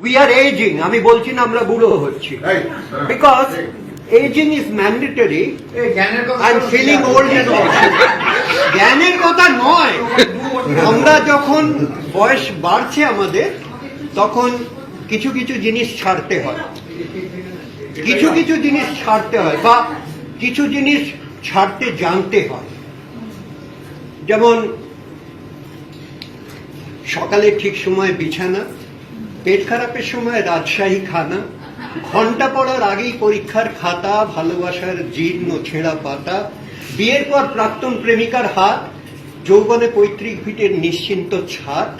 We are ageing আমি বলছি না আমরা বুড়ো হচ্ছি। Because ageing is mandatory I am feeling old জ্ঞানের কথা নয়। আমরা যখন বয়স বাড়ছে আমাদের তখন কিছু কিছু জিনিস ছাড়তে হয়। কিছু কিছু জিনিস ছাড়তে হয় বা কিছু জিনিস ছাড়তে জানতে হয়। যেমন সকালে ঠিক সময় বিছানা পেট খারাপের সময় রাজশাহী খানা। ঘণ্টা পড়ার আগেই পরীক্ষার খাতা, ভালোবাসার জীর্ণ ছেঁড়া পাতা, বিয়ের পর প্রাক্তন প্রেমিকার হাত, যৌবনে পৈতৃক ভিটের নিশ্চিন্ত ছাদ।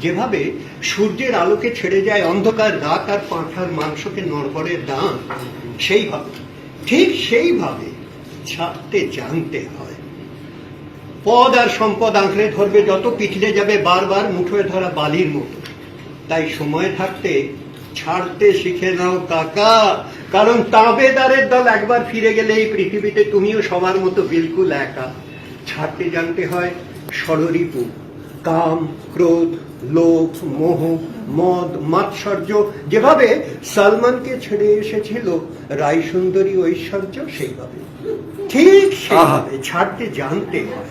যেভাবে সূর্যের আলোকে ছেড়ে যায় অন্ধকার রাত আর পাঁঠার মাংসকে নড়বড়ের দাঁত, সেইভাবে, ঠিক সেইভাবে ছাড়তে জানতে হয়। পদ আর সম্পদ আঁকড়ে ধরবে যত পিছলে যাবে বারবার মুঠোয় ধরা বালির মতো। তাই সময় থাকতে ছাড়তে শিখে নাও কাকা। কারণ তাবেদারের দল একবার ফিরে গেলে এই পৃথিবীতে তুমিও সবার মতো বিলকুল একা। ছাড়তে জানতে হয় ষড়রিপু কাম ক্রোধ লোভ মোহ মদ মাৎসর্য যেভাবে সালমানকে ছেড়ে এসেছিল রায় সুন্দরী ঐশ্বর্য সেইভাবে। ঠিক সেইভাবে ছাড়তে জানতে হয়।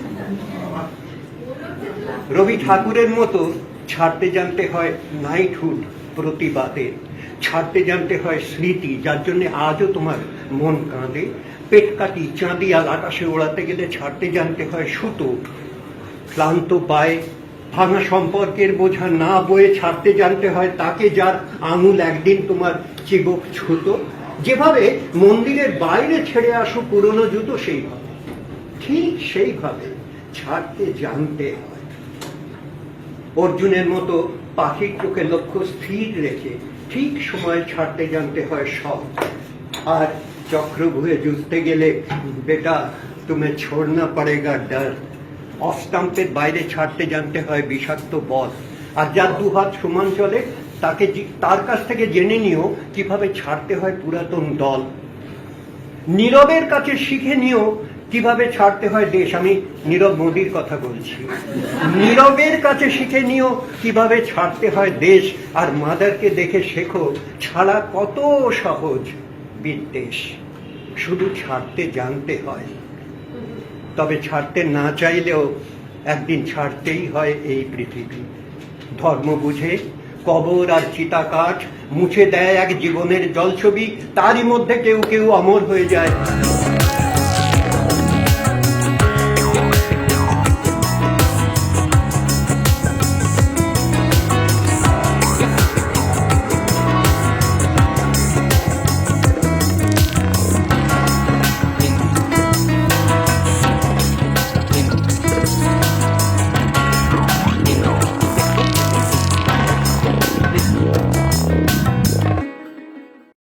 রবি ঠাকুরের মতো ছাড়তে জানতে হয় নাইটহুড প্রতিবাদের ছাড়তে জানতে হয় স্মৃতি, যার জন্য আজও তোমার মন কাঁদে। পেট কাটি চাঁদি আর আকাশে ওড়াতে গেলে ছাড়তে জানতে হয় সুতো। ক্লান্ত পায়ে ভাঙা সম্পর্কের বোঝা না বয়ে ছাড়তে জানতে হয় তাকে যার আঙুল একদিন তোমার চিবক ছুতো। যেভাবে মন্দিরের বাইরে ছেড়ে আসো পুরনো জুতো, সেইভাবে, ঠিক সেইভাবে ছাড়তে জানতে হয় অর্জুনের মতো পাখির চোখে লক্ষ্য স্থির রেখে ঠিক সময় ছাড়তে জানতে হয় সব। আর চক্রভুয়ে জুঝতে গেলে, বেটা, তুমি ছোড়না ডর অফ স্টাম্পের বাইরে ছাড়তে জানতে হয় বিষাক্ত বল। আর যার দু হাত সমান চলে, তাকে তার কাছ থেকে জেনে নিও কীভাবে ছাড়তে হয় পুরাতন দল। নীরবের কাছে শিখে নিও কীভাবে ছাড়তে হয় দেশ? আমি নীরব মোদির কথা বলছি। নীরবের কাছে শিখে নিও কীভাবে ছাড়তে হয় দেশ। আর মাদারকে দেখে শেখো, ছাড়া কত সহজ বিদ্বেষ। শুধু ছাড়তে জানতে হয়। তবে ছাড়তে না চাইলেও একদিন ছাড়তেই হয় এই পৃথিবী। ধর্ম বুঝে, কবর আর চিতাকাঠ মুছে দেয় এক জীবনের জলছবি। তারই মধ্যে কেউ কেউ অমর হয়ে যায়।